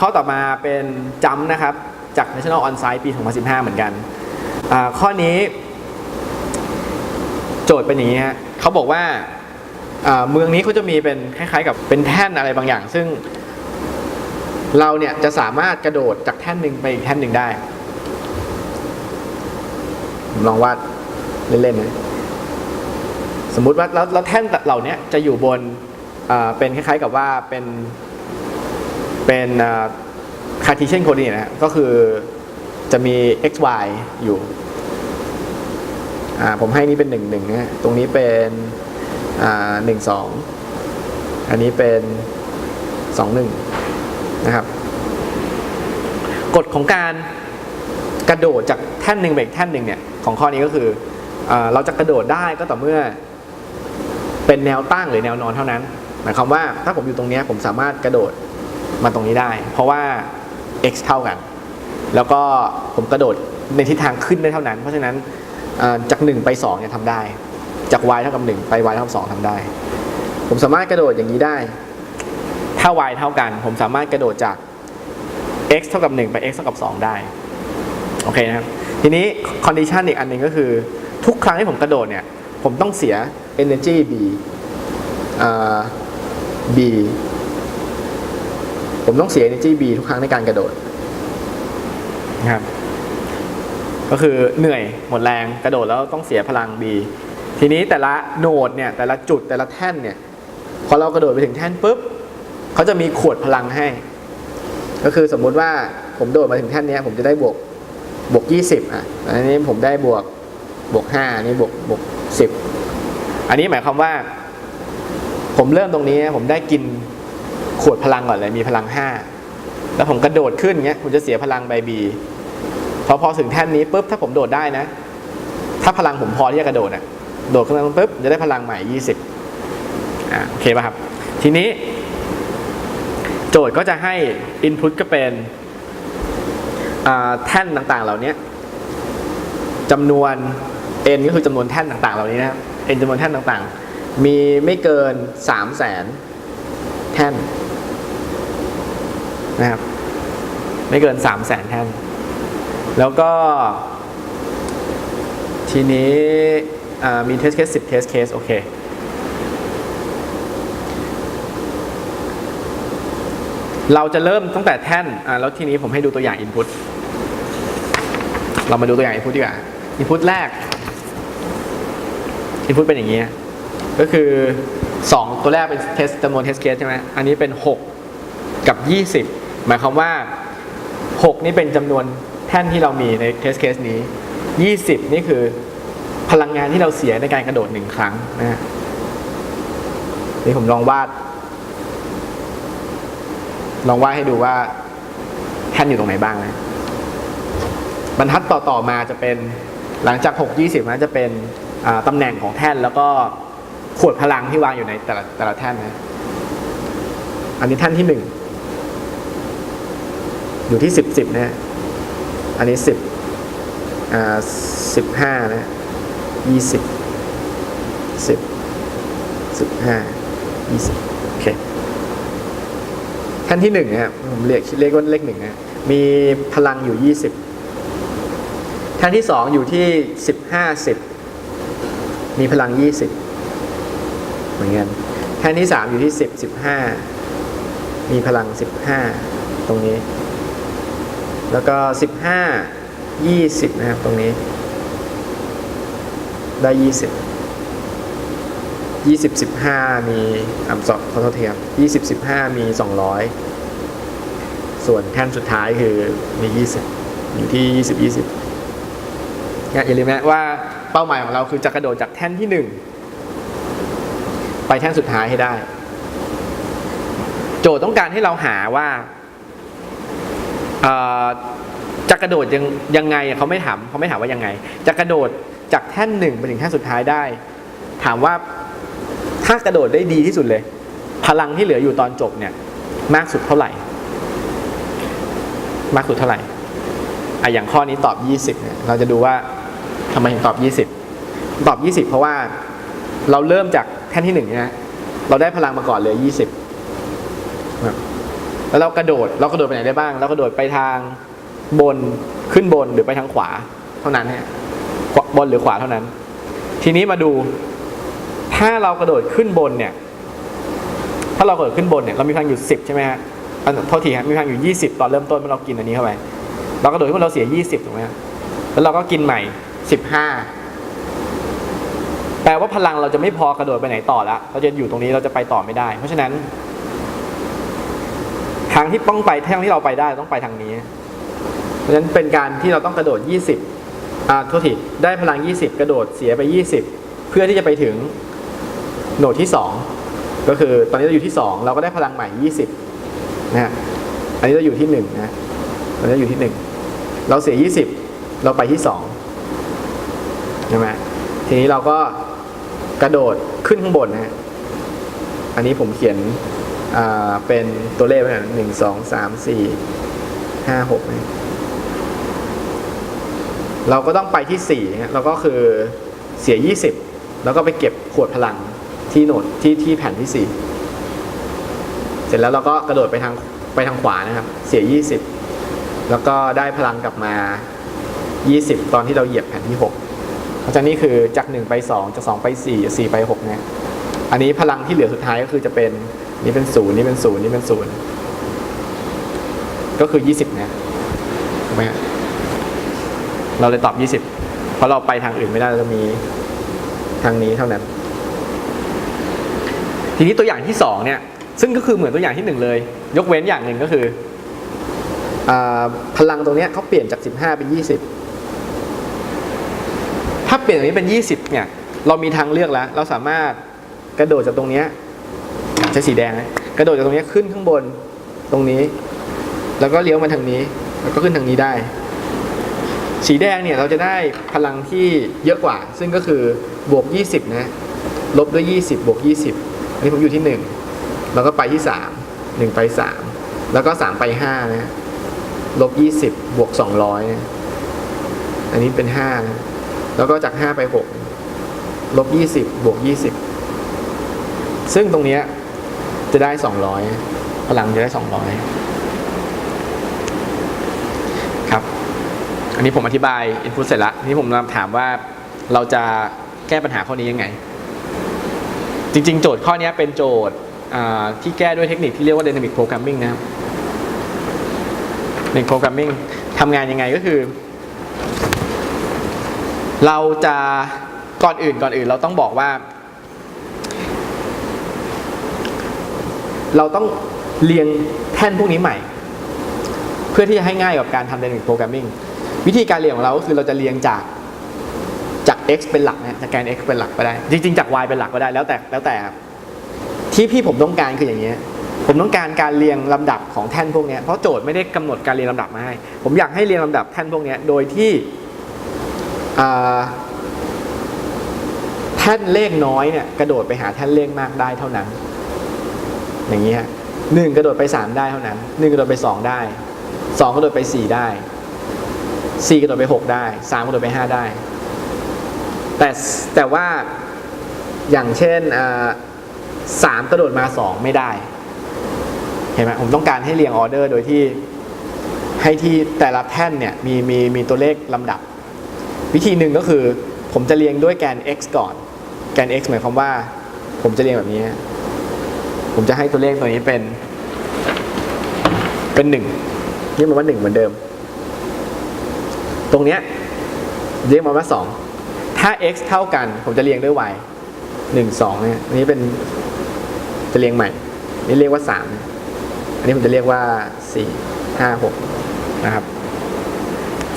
ข้อต่อมาเป็นจัมนะครับจาก National On Site ปี 2015 เหมือนกัน ข้อนี้โจทย์เป็นอย่างนี้ฮะเขาบอกว่าเมืองนี้เขาจะมีเป็นคล้ายๆกับเป็นแท่นอะไรบางอย่าง ซึ่ง เราเนี่ยจะสามารถกระโดดจากแท่นหนึ่งไปอีกแท่นหนึ่งได้ ลองวาดเล่นๆนะสมมุติว่าแล้วแท่นเหล่านี้จะอยู่บนเป็นคล้ายๆกับว่าเป็น เป็นคาร์ทีเชียนโคดีนะก็คือจะมี x y อยู่ ผมให้นี่เป็น1 1นะฮะตรงนี้เป็นอ่า1 2อันนี้เป็น2 1นะครับกฎของการกระโดดจากแท่นหนึ่งไปอีกแท่นหนึ่งเนี่ยของข้อนี้ก็คืออเราจะกระโดดได้ก็ต่อเมื่อเป็นแนวตั้งหรือแนวนอนเท่านั้นหมายความว่าถ้าผมอยู่ตรงนี้ผมสามารถกระโดด มาตรงนี้ได้ เพราะว่า x เท่ากัน แล้วก็ผมกระโดดในทิศทางขึ้นได้เท่านั้น เพราะฉะนั้นจาก 1 ไป2เนี่ยทำได้ จาก y เท่ากับ 1 ไป y เท่ากับ2ทำได้ ผมสามารถกระโดดอย่างนี้ได้ ถ้า y เท่ากัน ผมสามารถกระโดดจาก x เท่ากับ 1 ไป x เท่ากับ 2 ได้ โอเคนะครับ ทีนี้ condition อีกอันหนึ่งก็คือ ทุกครั้งที่ผมกระโดดเนี่ย ผมต้องเสีย energy b b ผมต้องเสีย energy B ทุกครั้งในการกระโดดนะครับ ก็คือเหนื่อยหมดแรงกระโดดแล้วต้องเสียพลัง B ทีนี้แต่ละโนดเนี่ยแต่ละจุดแต่ละแท่นเนี่ยพอเรากระโดดไปถึงแท่นปุ๊บเขาจะมีขวดพลังให้ ก็คือสมมุติว่าผมโดดมาถึงแท่นนี้ผมจะได้บวกบวก 20อะอันนี้ผมได้บวกบวก5อันนี้บวกบวก10 อันนี้หมายความว่า ผมเริ่มตรงนี้ผมได้กิน ขวดพลังก่อนเลยมีพลัง5แล้วผมกระโดดขึ้นเงี้ยผมจะเสียพลังใบบีพอพอถึงแท่นนี้ปุ๊บถ้าผมโดดได้นะ ถ้าพลังผมพอที่จะกระโดดอะโดดขึ้นมาปุ๊บจะได้พลังใหม่20อ่าโอเคป่ะครับ ทีนี้ โจทย์ก็จะให้ Input ก็เป็นแท่นต่างๆ เหล่านี้จำนวน n ก็คือจำนวนแท่นต่างๆ เหล่านี้นะครับ n จำนวนแท่นต่างๆ มีไม่เกิน3 0 0 0 0 0แท่น นะครับ ไม่เกิน3 0 0แสนแท่น แล้วก็ ทีนี้มีเทสเคส10เทสเคสโอเค เราจะเริ่มตั้งแต่แท่นอ่าแล้วทีนี้ผมให้ดูตัวอย่าง Input เรามาดูตัวอย่าง Input ดีกว่า Input แรก Input เป็นอย่างนี้ ก็คือ 2 ตัวแรกเป็นเทสจำนวนเทสเคสใช่ไหมอันนี้เป็น 6 กับ 20 หมายความว่า 6 นี่เป็นจำนวนแท่นที่เรามีในเทสเคสนี้ 20 นี่คือพลังงานที่เราเสียในการกระโดดหนึ่งครั้งนะฮะนี่ผมลองวาด ลองวาดให้ดูว่าแท่นอยู่ตรงไหนบ้างนะ บรรทัดต่อๆมาจะเป็นหลังจาก 6 20นะจะเป็นตำแหน่งของแท่นแล้วก็ขวดพลังที่วางอยู่ในแต่ละแต่ละแท่นนะ อันนี้แท่นที่หนึ่ง อยู่ที่สิบสิบนะฮะอันนี้สิบอ่าสิบห้านะยี่สิบสิบสิบห้ายี่สิบโอเคแท่นที่หนึ่งนะครับผมเรียกเรียกว่าเลขหนึ่งนะมีพลังอยู่ยี่สิบแท่นที่สองอยู่ที่สิบห้าสิบมีพลังยี่สิบเหมือนกันแท่นที่สามอยู่ที่สิบสิบห้ามีพลังสิบห้าตรงนี้ แล้วก็สิบห้ายี่สิบนะครับ ตรงนี้ ได้ยี่สิบยี่สิบสิบห้ามีอ่ำสอบขอโทษทีครับยี่สิบสิบห้ามีสองร้อยส่วนแท่นสุดท้ายคือมียี่สิบอยู่ที่ยี่สิบยี่สิบอย่าลืมนะว่าเป้าหมายของเราคือจะกระโดดจากแท่นที่หนึ่งไปแท่นสุดท้ายให้ได้ โจทย์ต้องการให้เราหาว่า จะกระโดดยังยังไงเขาไม่ถามเขาไม่ถามว่ายังไง จะกระโดดจากแท่นหนึ่งไปถึงแท่นสุดท้ายได้ ถามว่าถ้ากระโดดได้ดีที่สุดเลย พลังที่เหลืออยู่ตอนจบเนี่ย มากสุดเท่าไหร่ มากสุดเท่าไหร่อะอย่างข้อนี้ตอบ 20เนี่ยเราจะดูว่าทำไมถึงตอบ 20 ตอบ 20 เพราะว่าเราเริ่มจากแท่นที่หนึ่งนะเราได้พลังมาก่อนเลย 20ครับแล้วเรากระโดดเรากระโดดไปไหนได้บ้าง เรากระโดดไปทาง บนขึ้นบนหรือไปทางขวาเท่านั้นฮะบนหรือขวาเท่านั้น ทีนี้มาดู ถ้าเรากระโดดขึ้นบนเนี่ย ถ้าเรากระโดดขึ้นบนเนี่ยเรามีพลังอยู่สิบใช่ไหมฮะอันโทษทีฮะมีพลังอยู่ยี่สิบตอนเริ่มต้นเมื่อเรากินอันนี้เข้าไปเรากระโดดขึ้นบนเราเสียยี่สิบถูกไหมฮะแล้วเราก็กินใหม่สิบห้าแปลว่าพลังเราจะไม่พอกระโดดไปไหนต่อละเราจะอยู่ตรงนี้เราจะไปต่อไม่ได้ เพราะฉะนั้น ทางที่ต้องไปทางที่เราไปได้ต้องไปทางนี้ เพราะฉะนั้นเป็นการที่เราต้องกระโดด 20อ่าโทษทีได้พลัง 20 กระโดดเสียไป 20 เพื่อที่จะไปถึงโหนดที่ 2 ก็คือตอนนี้เราอยู่ที่ 2 เราก็ได้พลังใหม่ 20นะฮะอันนี้เราอยู่ที่1นะตอนนี้อยู่ที่ 1 เราเสีย 20 เราไปที่2ใช่ไหมทีนี้เราก็กระโดดขึ้นข้างบนนะฮะอันนี้ผมเขียนอ่าเป็นตัวเลขไปหน่อยหนึ่งสองสามสี่ห้าหกนะ เราก็ต้องไปที่สี่เราก็คือเสียยี่สิบแล้วก็ไปเก็บขวดพลังที่โหนดที่ที่แผ่นที่สี่เสร็จแล้วเราก็กระโดดไปทางไปทางขวานะครับ เสียยี่สิบแล้วก็ได้พลังกลับมายี่สิบตอนที่เราเหยียบแผ่นที่หกเพราะฉะนั้นนี่คือจากหนึ่งไปสองจากสองไปสี่จากสี่ไปหกเนี่ย อันนี้พลังที่เหลือสุดท้ายก็คือจะเป็นนี่เป็นศูนย์นี่เป็นศูนย์นี่เป็นศูนย์ก็คือยี่สิบเนี่ยถูกไหมฮะ เราเลยตอบยี่สิบเพราะเราไปทางอื่นไม่ได้เราจะมีทางนี้เท่านั้น ทีนี้ตัวอย่างที่สองเนี่ยซึ่งก็คือเหมือนตัวอย่างที่หนึ่งเลย ยกเว้นอย่างหนึ่งก็คืออพลังตรงนี้เขาเปลี่ยนจากสิบห้าเป็นยี่สิบถ้าเปลี่ยนตรงนี้เป็นยี่สิบเนี่ย เรามีทางเลือกแล้ว เราสามารถกระโดดจากตรงนี้ใช้สีแดงนะกระโดดจากตรงนี้ขึ้นข้างบนตรงนี้ แล้วก็เลี้ยวมาทางนี้ แล้วก็ขึ้นทางนี้ได้ สีแดงเนี่ยเราจะได้พลังที่เยอะกว่า ซึ่งก็คือบวก 20 นะ ลบด้วย 20 บวก 20 อันนี้ผมอยู่ที่ 1 แล้วก็ไปที่ 3 1 ไป 3 แล้วก็ 3 ไป 5 นะ ลบ 20 บวก 200นะอันนี้เป็น 5 นะ แล้วก็จาก 5 ไป 6 ลบ 20 บวก 20 ซึ่งตรงเนี้ยจะได้ 200 พลังจะได้ 200 ครับ อันนี้ผมอธิบาย input เสร็จล้วทีนี้ผมถามว่าเราจะแก้ปัญหาข้อนี้ยังไง จริง ๆ โจทย์ข้อนี้เป็นโจทย์ที่แก้ด้วยเทคนิคที่เรียกว่า dynamic programming นะครับ dynamic programming ทำงานยังไงก็คือ เราจะก่อนอื่นก่อนอื่นเราต้องบอกว่า เราต้องเรียงแท่นพวกนี้ใหม่ เพื่อที่จะให้ง่ายกับการทำ dynamic programming วิธีการเรียงของเราก็คือเราจะเรียงจากจาก x เป็นหลักนะจากแกน x เป็นหลักก็ได้ จริง ๆ จาก y เป็นหลักก็ได้แล้วแต่แล้วแต่ที่พี่ผมต้องการคืออย่างนี้ยผมต้องการการเรียงลำดับของแท่นพวกนี้เพราะโจทย์ไม่ได้กำหนดการเรียงลำดับมาให้ ผมอยากให้เรียงลำดับแท่นพวกนี้โดยที่แท่นเลขน้อยเนี่ยกระโดดไปหาแท่นเลขมากได้เท่านั้น อย่างนี้ฮะหนึ่งกระโดดไปสามได้เท่านั้นหนึ่งกระโดดไปสองได้สองกระโดดไปสี่ได้ สี่กระโดดไปหกได้สามกระโดดไปห้าได้ แต่แต่ว่าอย่างเช่นสามกระโดดมาสองไม่ได้เห็นไหมผมต้องการให้เรียงออเดอร์โดยที่ให้ที่แต่ละแท่นเนี่ยมีมีมีตัวเลขลำดับ วิธีหนึ่งก็คือผมจะเรียงด้วยแกน x ก่อน แกน x หมายความว่า ผมจะเรียงแบบนี้ ผมจะให้ตัวเลขตัวนี้เป็น เป็นหนึ่งเรียกมันว่าหนึ่งเหมือนเดิม ตรงเนี้ยเรียกมันว่าสองถ้า x เท่ากัน ผมจะเรียงด้วย y หนึ่งสองเนี่ยอันนี้เป็นจะเรียงใหม่ นี่เรียกว่าสามอันนี้ผมจะเรียกว่าสี่ห้าหกนะครับ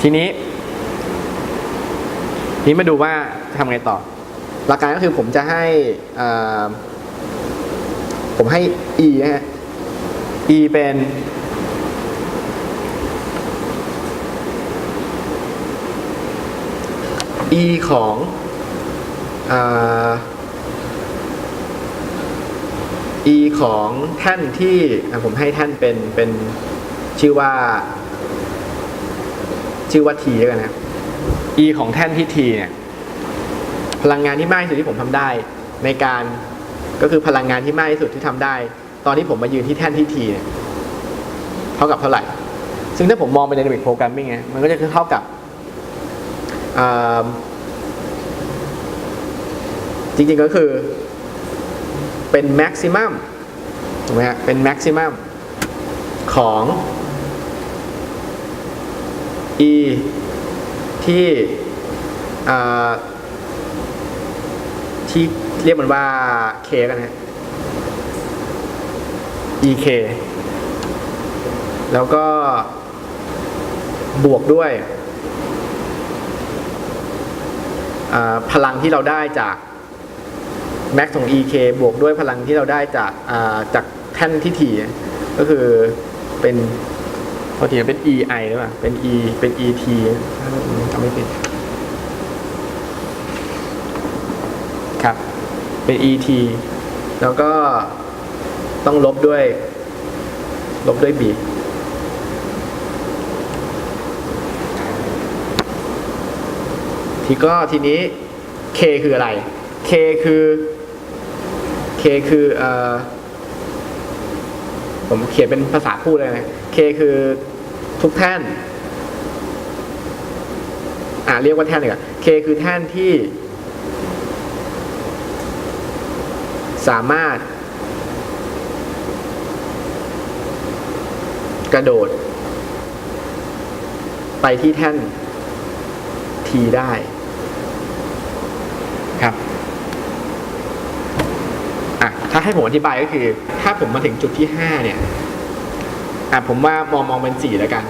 ทีนี้ นี้มาดูว่าจะทำไงต่อ หลักการก็คือผมจะให้ผมให้ e นะฮะ e เป็น e ของอ e ของแท่นที่ผมให้แท่นเป็นเป็นชื่อว่า ชื่อว่า t แล้วกันนะ e ของแท่นที่ t เนี่ยพลังงานที่มากที่สุดที่ผมทำได้ในการก็คือพลังงานที่มากที่สุดที่ทำได้ ตอนที่ผมมายืนที่แท่นที่ t เนี่ยเท่ากับเท่าไหร่ ซึ่งถ้าผมมองเป็น dynamic programming ไงมันก็จะคือเท่ากับ จริงๆก็คือเป็น maximum ถูกไหมฮะเป็น maximum ของ e ที่ที่เรียกมันว่า k กันนะฮะ ek แล้วก็บวกด้วยอ่า พลังที่เราได้จาก max ของ ek บวกด้วยพลังที่เราได้จากาจากแท่นที่ถี่ก็คือเป็นพอทีเป็น ei หรือเปล่าเป็น e เป็น et ถ้าจำไม่ผิดครับ เป็น et แล้วก็ต้องลบด้วย ลบด้วย b ทีก็ทีนี้ k คืออะไร k คือ k คือเอ่อผมเขียนเป็นภาษาพูดเลยนะ k คือทุกแท่น อ่าเรียกว่าแท่นเลยอะ k คือแท่นที่ สามารถ กระโดด ไปที่แท่น t ได้ ครับ อะ ถ้า ให้ผมอธิบายก็คือ ถ้าผมมาถึงจุดที่5เนี่ยอะผมว่ามองมองเป็น4แล้วกัน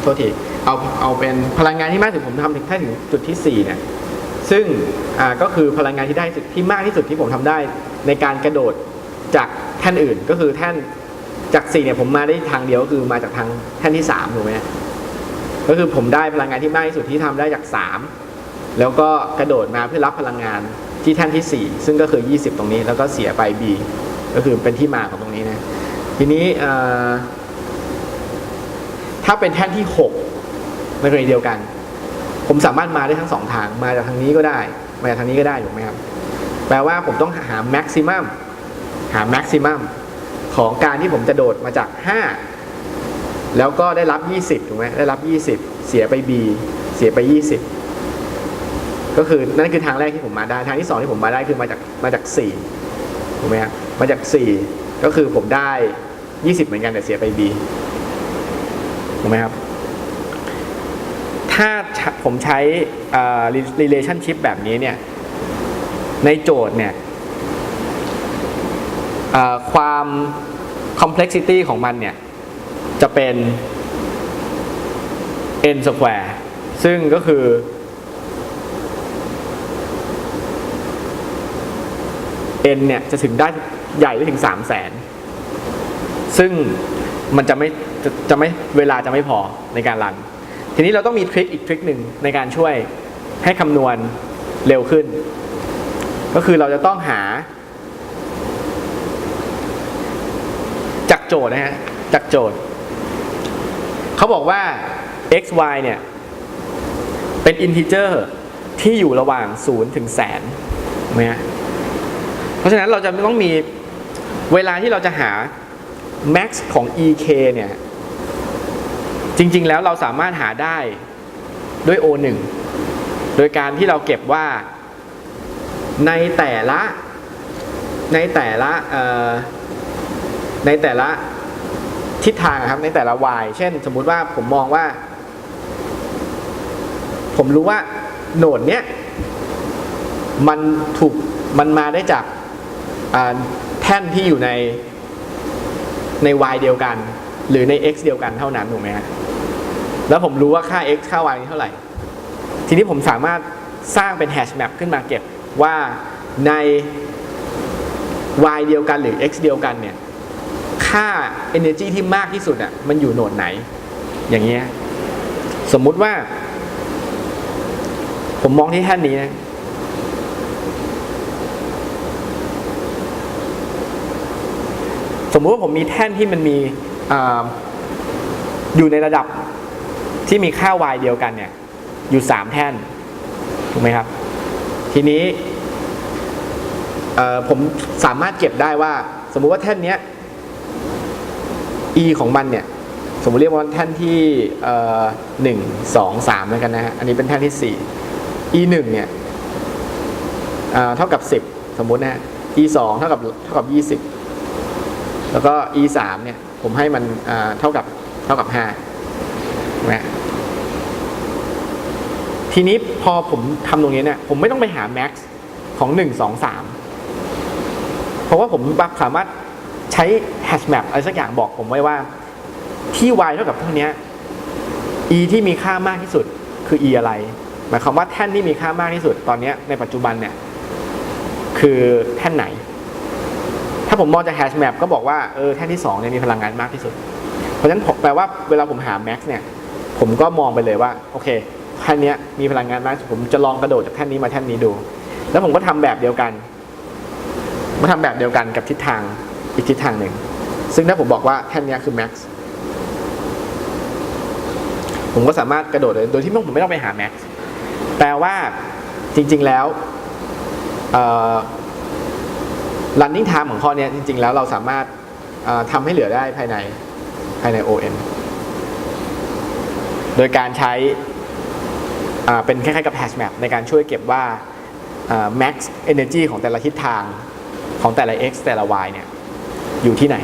โทษทีเอาเอาเป็นพลังงานที่มากที่สุดผมทำถึงแค่ถึงจุดที่4เนี่ยซึ่งอ่าก็คือพลังงานที่ได้สุดที่มากที่สุดที่ผมทำได้ในการกระโดดจากแท่นอื่นก็คือแท่นจาก4เนี่ยผมมาได้ทางเดียวก็คือมาจากทางแท่นที่3ถูกไหมก็คือผมได้พลังงานที่มากที่สุดที่ทำได้จาก3แล้วก็กระโดดมาเพื่อรับพลังงาน ที่แท่นที่ 4 ซึ่งก็คือ 20 ตรงนี้แล้วก็เสียไป B ก็คือเป็นที่มาของตรงนี้นะทีนี้ถ้าเป็นแท่นที่ 6 ในกรณีเดียวกัน ผมสามารถมาได้ทั้งสองทาง มาจากทางนี้ก็ได้ มาจากทางนี้ก็ได้ถูกไหมครับแปลว่าผมต้องหา maximum หา maximum ของการที่ผมจะโดดมาจาก 5 แล้วก็ได้รับ 20ถูกไหมได้รับ 20 เสียไป B เสียไป 20 ก็คือนั่นคือทางแรกที่ผมมาได้ทางที่2ที่ผมมาได้คือมาจากมาจาก4ถูกไหมครับมาจาก 4 ก็คือผมได้ 20 เหมือนกันแต่เสียไป B ถูกไหมครับถ้าผมใช้ relationship แบบนี้เนี่ยในโจทย์เนี่ยอ่าความ complexity ของมันเนี่ยจะเป็น n square ซึ่งก็คือ n เนี่ยจะถึงได้ใหญ่ได้ถึง 3 0 0แสนซึ่งมันจะไม่จะจะไม่เวลาจะไม่พอในการรัน ทีนี้เราต้องมีทริคอีกทริคหนึ่งในการช่วยให้คำนวณเร็วขึ้น ก็คือเราจะต้องหา จากโจทย์นะฮะจากโจทย์ เขาบอกว่า x y เนี่ย เป็นอินทิเจอร์ที่อยู่ระหว่าง 0 ถึงแสนไหมฮะ เพราะฉะนั้นเราจะต้องมีเวลาที่เราจะหา max ของ ek เนี่ย จริง ๆ แล้วเราสามารถหาได้ด้วย o1 โดยการที่เราเก็บว่าในแต่ละในแต่ละในแต่ละทิศทางครับในแต่ละ y เช่น สมมุติว่าผมมองว่า ผมรู้ว่าโหนดเนี้ยมันถูกมันมาได้จาก แท่นที่อยู่ในใน y เดียวกัน หรือใน x เดียวกันเท่านั้นถูกไหมฮะแล้วผมรู้ว่าค่า x ค่า y นี้เท่าไหร่ ทีนี้ผมสามารถสร้างเป็น hash map ขึ้นมาเก็บว่าใน y เดียวกันหรือ x เดียวกันเนี่ยค่า energy ที่มากที่สุดอะมันอยู่โหนดไหน อย่างเงี้ยสมมุติว่า ผมมองที่แท่นนี้นะ สมมุติว่าผมมีแท่นที่มันมีออยู่ในระดับที่มีค่า y เดียวกันเนี่ย อยู่ 3 แท่นถูกไหมครับ ทีนี้ผมสามารถเก็บได้ว่า สมมุติว่าแท่นเนี้ย e ของมันเนี่ยสมมติเรียกว่าแท่นที่หนึ่งสองสามแล้วกันนะฮะอันนี้เป็นแท่นที่สี่ e หนึ่งเนี่ยเท่ากับสิบสมมุตินะฮะ e สองเท่ากับเท่ากับยี่สิบ แล้วก็ e สามเนี่ย ผมให้มันเท่ากับเท่ากับห้านะทีนี้พอผมทำตรงนี้เนี่ย ผมไม่ต้องไปหา max ของ1 2 3เพราะว่าผมสามารถใช้ hash map อะไรสักอย่างบอกผมไว้ว่า ที่ y เท่ากับเท่านี้ e ที่มีค่ามากที่สุดคือ e อะไร หมายความว่าแท่นที่มีค่ามากที่สุดตอนนี้ในปัจจุบันเนี่ย คือแท่นไหน ถ้าผมมองจาก hash map ก็บอกว่าเออแท่นที่2เนี่ยมีพลังงานมากที่สุด เพราะฉะนั้นแปลว่าเวลาผมหา max เนี่ยผมก็มองไปเลยว่าโอเคแท่นนี้มีพลังงานมากผมจะลองกระโดดจากแท่นนี้มาแท่นนี้ดู แล้วผมก็ทำแบบเดียวกันมาทำแบบเดียวกันกับทิศทางอีกทิศทางหนึ่ง ซึ่งถ้าผมบอกว่าแท่นนี้คือ max ผมก็สามารถกระโดดเลยโดยที่ผมไม่ต้องไปหา max แปลว่าจริง ๆแล้ว running time ของข้อนี้จริง ๆ แล้วเราสามารถทำให้เหลือได้ภายในภายใน OM โดยการใช้เป็นคล้ายๆกับ hash map ในการช่วยเก็บว่าอ่า max energy ของแต่ละทิศทางของแต่ละ x แต่ละ y เนี่ยอยู่ที่ไหน